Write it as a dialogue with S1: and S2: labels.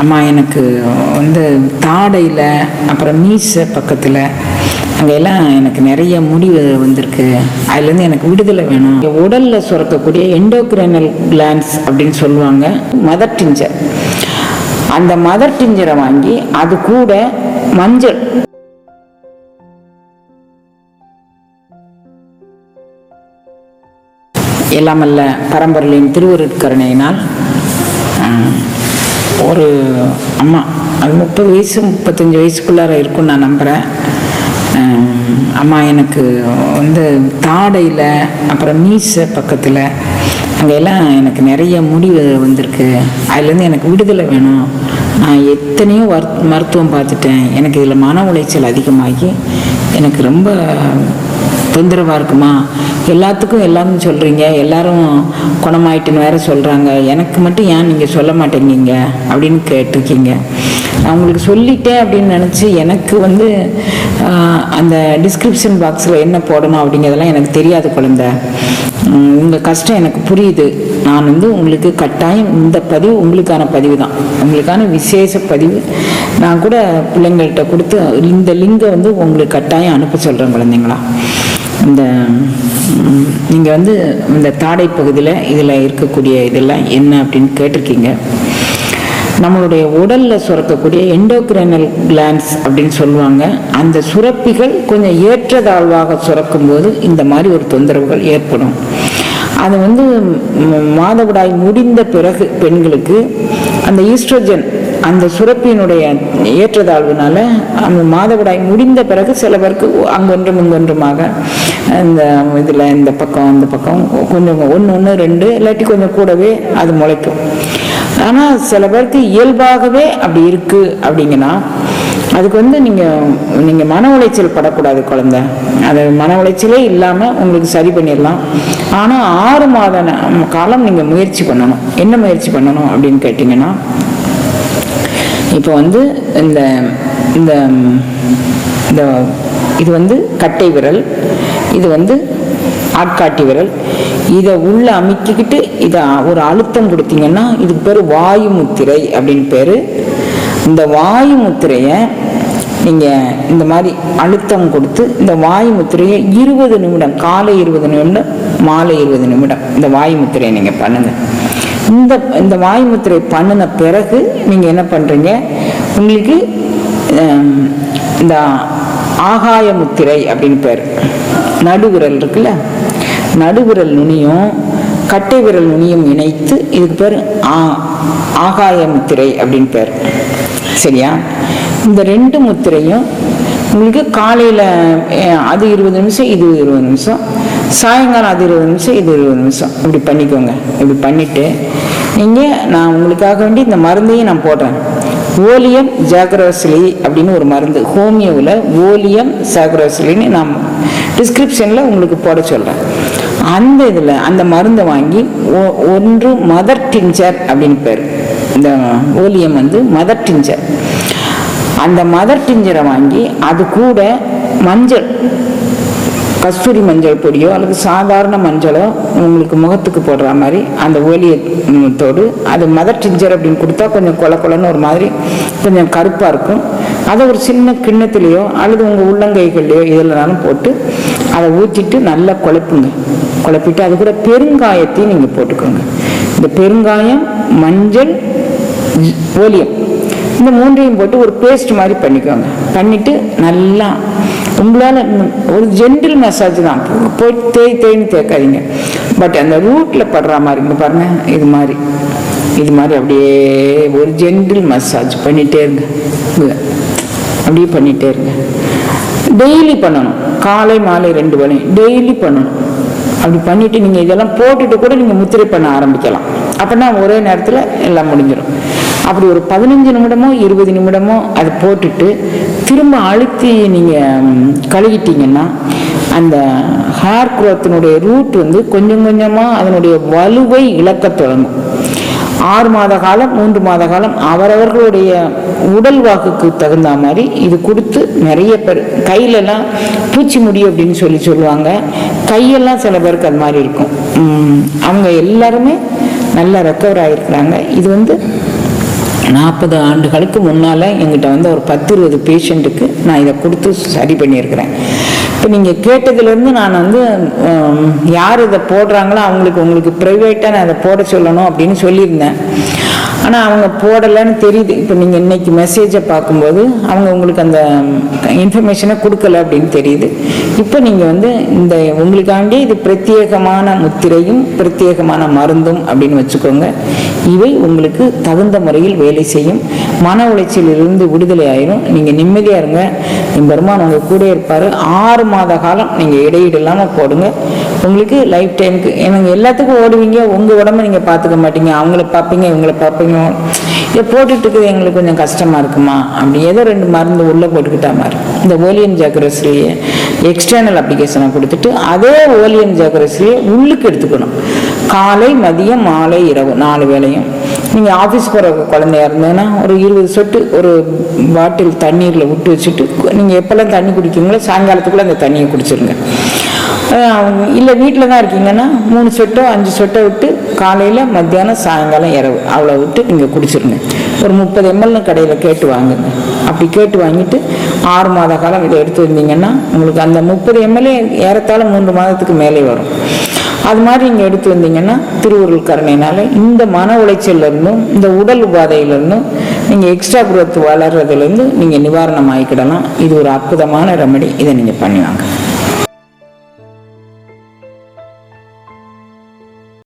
S1: அம்மா எனக்கு வந்து தாடையில் அப்புறம் மீசை பக்கத்தில் அங்கெல்லாம் எனக்கு நிறைய முடிவு வந்திருக்கு. அதுலேருந்து எனக்கு விடுதலை வேணும். உடலில் சுரக்கக்கூடிய எண்டோக்ரைனல் கிளான்ஸ் அப்படின்னு சொல்லுவாங்க மதர் டிஞ்சர் அந்த மதர் டிஞ்சரை வாங்கி அது கூட மஞ்சள். எல்லாமல்ல பரம்பரையின் திருவருட்கருணையினால் ஒரு அம்மா. அது முப்பது வயசு முப்பத்தஞ்சு வயசுக்குள்ளார இருக்கும்னு நான் நம்புகிறேன் அம்மா எனக்கு வந்து தாடையில் அப்புறம் மீசை பக்கத்தில் அங்கெல்லாம் எனக்கு நிறைய முடிவு வந்திருக்கு. அதுலேருந்து எனக்கு விடுதலை வேணும். நான் எத்தனையோ வர் மருத்துவம் பார்த்துட்டேன். எனக்கு இதில் மன உளைச்சல் அதிகமாகி எனக்கு ரொம்ப தொந்தரவாக இருக்குமா? எல்லாத்துக்கும் எல்லாமே சொல்கிறீங்க எல்லாரும் குணமாயிட்டுன்னு வேற சொல்கிறாங்க எனக்கு மட்டும் ஏன் நீங்கள் சொல்ல மாட்டேங்கிங்க அப்படின்னு கேட்டிருக்கீங்க. நான் உங்களுக்கு சொல்லிட்டேன் அப்படின்னு நினச்சி எனக்கு வந்து அந்த டிஸ்கிரிப்ஷன் பாக்ஸில் என்ன போடணும் அப்படிங்கிறதெல்லாம் எனக்கு தெரியாது குழந்த. உங்கள் கஷ்டம் எனக்கு புரியுது. நான் வந்து உங்களுக்கு கட்டாயம் இந்த பதிவு உங்களுக்கான பதிவு தான் உங்களுக்கான விசேஷ பதிவு. நான் கூட பிள்ளைங்கள்ட்ட கொடுத்து இந்த லிங்கை வந்து உங்களுக்கு கட்டாயம் அனுப்ப சொல்கிறேன் குழந்தைங்களா. இந்த நீங்கள் வந்து இந்த தாடை பகுதியில் இதில் இருக்கக்கூடிய இதெல்லாம் என்ன அப்படின்னு கேட்டிருக்கீங்க. நம்மளுடைய உடலில் சுரக்கக்கூடிய எண்டோக்ரைனல் கிளான்ஸ் அப்படின்னு சொல்லுவாங்க. அந்த சுரப்பிகள் கொஞ்சம் ஏற்றதாழ்வாக சுரக்கும்போது இந்த மாதிரி ஒரு தொந்தரவுகள் ஏற்படும். அது வந்து மாதவிடாய் முடிந்த பிறகு பெண்களுக்கு அந்த ஈஸ்ட்ரோஜன் அந்த சுரப்பியினுடைய ஏற்றதாழ்வுனால அந்த மாதவிடாய் முடிந்த பிறகு சில பேருக்கு அங்கொன்றும் இங்கொன்றுமாக இந்த இதில் இந்த பக்கம் அந்த பக்கம் கொஞ்சம் ஒன்று ஒன்று ரெண்டு இல்லாட்டி கொஞ்சம் கூடவே அது முளைக்கும். ஆனால் சில பேருக்கு இயல்பாகவே அப்படி இருக்குது அப்படிங்கன்னா அதுக்கு வந்து நீங்கள் நீங்கள் மன உளைச்சல் படக்கூடாது குழந்தை. அது மன உளைச்சலே இல்லாமல் உங்களுக்கு சரி பண்ணிடலாம். ஆனால் ஆறு மாத காலம் நீங்கள் முயற்சி பண்ணணும். என்ன முயற்சி பண்ணணும் அப்படின்னு கேட்டிங்கன்னா இப்போ வந்து இந்த இந்த இந்த இது வந்து கட்டை விரல் இது வந்து ஆட்காட்டி விரல். இதை உள்ள அமைக்கிக்கிட்டு இதை ஒரு அழுத்தம் கொடுத்தீங்கன்னா இதுக்கு பேர் வாயு முத்திரை அப்படின்னு பேர். இந்த வாயு முத்திரையை நீங்கள் இந்த மாதிரி அழுத்தம் கொடுத்து இந்த வாயு முத்திரையை இருபது நிமிடம் காலை இருபது நிமிடம் மாலை இருபது நிமிடம் இந்த வாயு முத்திரையை நீங்கள் பண்ணுங்கள் இந்த இந்த வாய்முத்திரை பண்ணின பிறகு நீங்கள் என்ன பண்ணுறீங்க உங்களுக்கு இந்த ஆகாய முத்திரை அப்படின்னு பேர். நடுவிரல் இருக்குல்ல? நடுவிரல் நுனியும் கட்டை விரல் நுனியும் இணைத்து இதுக்கு பேர் ஆ ஆகாய முத்திரை அப்படின்னு பேர். சரியா? இந்த ரெண்டு முத்திரையும் உங்களுக்கு காலையில் அது இருபது நிமிஷம் இது இருபது நிமிஷம். சாயங்காலம் அது இருபது நிமிஷம் இது இருபது நிமிஷம். இப்படி பண்ணிக்கோங்க. இப்படி பண்ணிவிட்டு நீங்கள் நான் உங்களுக்காக வேண்டி இந்த மருந்தையும் நான் போடுறேன். ஓலியம் ஜாக்ரோசிலி அப்படின்னு ஒரு மருந்து. ஹோமியோவில் ஓலியம் ஜாக்ரோசிலின்னு நான் டிஸ்கிரிப்ஷனில் உங்களுக்கு போட சொல்கிறேன் அந்த இதில் அந்த மருந்தை வாங்கி ஒ- ஒன்று மதர் டிஞ்சர் அப்படின்னு பேர். இந்த ஓலியம் வந்து மதர் டிஞ்சர். அந்த மதர் டிஞ்சரை வாங்கி அது கூட மஞ்சள் கஸ்தூரி மஞ்சள் பொடியோ அல்லது சாதாரண மஞ்சளோ உங்களுக்கு முகத்துக்கு போடுற மாதிரி அந்த ஒலியத்தோடு அது மதர் டிஞ்சர் அப்படின்னு கொடுத்தா கொஞ்சம் கொல கொலன்னு ஒரு மாதிரி கொஞ்சம் கருப்பாக இருக்கும். அதை ஒரு சின்ன கிண்ணத்துலேயோ அல்லது உங்கள் உள்ளங்கைகள்லையோ இதில்னாலும் போட்டு அதை ஊற்றிட்டு நல்லா குழப்புங்க. குழப்பிட்டு அது கூட பெருங்காயத்தையும் நீங்கள் போட்டுக்கோங்க. இந்த பெருங்காயம் மஞ்சள் ஓலியம் இந்த மூன்றையும் போட்டு ஒரு பேஸ்ட் மாதிரி பண்ணிக்கோங்க. பண்ணிட்டு நல்லா உங்களால் ஒரு ஜென்டில் மசாஜ் தான். போய் தேய் தேய்னு தேய்க்காதீங்க. பட் அந்த ரூட்டில் படுற மாதிரி இங்க பாருங்க இது மாதிரி. இது மாதிரி அப்படியே ஒரு ஜென்டில் மசாஜ் பண்ணிட்டே இருங்க. அப்படியே பண்ணிட்டே இருங்க. டெய்லி பண்ணணும். காலை மாலை ரெண்டு மணி டெய்லி பண்ணணும். அப்படி பண்ணிட்டு நீங்கள் இதெல்லாம் போட்டுட்டு கூட நீங்கள் முத்திரை பண்ண ஆரம்பிக்கலாம். அப்படின்னா ஒரே நேரத்தில் எல்லாம் முடிஞ்சிடும் அப்படி ஒரு பதினஞ்சு நிமிடமோ இருபது நிமிடமோ அதை போட்டுட்டு திரும்ப அழுத்தி நீங்கள் கழுகிட்டீங்கன்னா அந்த ஹேர் குரோத்தினுடைய ரூட் வந்து கொஞ்சம் கொஞ்சமாக அதனுடைய வலுவை இழக்க தொடங்கும். ஆறு மாத காலம் மூன்று மாத காலம் அவரவர்களுடைய உடல் வாக்குக்கு தகுந்த மாதிரி இது கொடுத்து நிறைய பேர் கையிலலாம் பூச்சி முடி அப்படின்னு சொல்லி சொல்லுவாங்க. கையெல்லாம் சில பேருக்கு அது மாதிரி இருக்கும். அவங்க எல்லாருமே நல்லா ரெக்கவர் ஆகிருக்கிறாங்க இது வந்து நாற்பது ஆண்டுகளுக்கு முன்னால் எங்கிட்ட வந்து ஒரு பத்து இருபது பேஷண்ட்டுக்கு நான் இதை கொடுத்து சரி பண்ணியிருக்கிறேன். இப்போ நீங்கள் கேட்டதுலேருந்து நான் வந்து யார் இதை போடுறாங்களோ அவங்களுக்கு உங்களுக்கு ப்ரைவேட்டாக நான் அதை போட சொல்லணும் அப்படின்னு சொல்லியிருந்தேன். ஆனால் அவங்க போடலைன்னு தெரியுது. இப்போ நீங்கள் இன்றைக்கி மெசேஜை பார்க்கும்போது அவங்க உங்களுக்கு அந்த இன்ஃபர்மேஷனை கொடுக்கல அப்படின்னு தெரியுது. இப்போ நீங்கள் வந்து இந்த உங்களுக்காண்டி இது பிரத்யேகமான முத்திரையும் பிரத்யேகமான மருந்தும் அப்படின்னு வச்சுக்கோங்க. இவை உங்களுக்கு தகுந்த முறையில் வேலை செய்யும். மன உளைச்சலிலிருந்து விடுதலை ஆயிரும். நீங்கள் நிம்மதியாக இருங்க. என் பெருமான் உங்கள் கூட இருப்பார். ஆறு மாத காலம் நீங்கள் இடையீடு இல்லாமல் போடுங்க. உங்களுக்கு லைஃப் டைமுக்கு எனக்கு எல்லாத்துக்கும் ஓடுவீங்க. உங்கள் உடம்ப நீங்கள் பார்த்துக்க மாட்டீங்க. அவங்கள பார்ப்பீங்க இவங்கள பார்ப்பீங்க இதை போட்டுட்டு எங்களுக்கு கொஞ்சம் கஷ்டமாக இருக்குமா? அப்படி ஏதோ ரெண்டு மருந்து உள்ளே போட்டுக்கிட்டா மாதிரி. இந்த ஓலியன் ஜாக்கிரஸ்லேயே எக்ஸ்டர்னல் அப்ளிகேஷனை கொடுத்துட்டு அதே ஓலியன் ஜாக்கிரஸ்லேயே உள்ளுக்கு எடுத்துக்கணும். காலை மதியம் மாலை இரவு நாலு வேளையும். நீங்கள் ஆஃபீஸ் போகிற குழந்தையா இருந்ததுன்னா ஒரு இருபது சொட்டு ஒரு பாட்டில் தண்ணீரில் விட்டு வச்சுட்டு நீங்கள் எப்போல்லாம் தண்ணி குடிக்கிறீங்களோ சாயங்காலத்துக்குள்ளே அந்த தண்ணியை குடிச்சிருங்க. இல்லை வீட்டில் தான் இருக்கீங்கன்னா மூணு சொட்டோ அஞ்சு சொட்டோ விட்டு காலையில் மத்தியானம் சாயங்காலம் இரவு. அவ்வளோ விட்டு நீங்கள் குடிச்சிருங்க. ஒரு முப்பது எம்எல்னு கடையில் கேட்டு வாங்குங்க. அப்படி கேட்டு வாங்கிட்டு ஆறு மாத காலம் இதை எடுத்து வந்தீங்கன்னா உங்களுக்கு அந்த முப்பது எம்எல்ஏ ஏறத்தாழ மூன்று மாதத்துக்கு மேலே வரும். அது மாதிரி நீங்கள் எடுத்து வந்தீங்கன்னா திருவுருள் கருணையினால இந்த மன உளைச்சல்ல இருந்தும் இந்த உடல் உபாதையிலிருந்தும் நீங்கள் எக்ஸ்ட்ரா குரோத் வளர்றதுலேருந்து நீங்கள் நிவாரணம் ஆகிக்கிடலாம் இது ஒரு அற்புதமான ரெமடி இதை நீங்கள் பண்ணி வாங்க.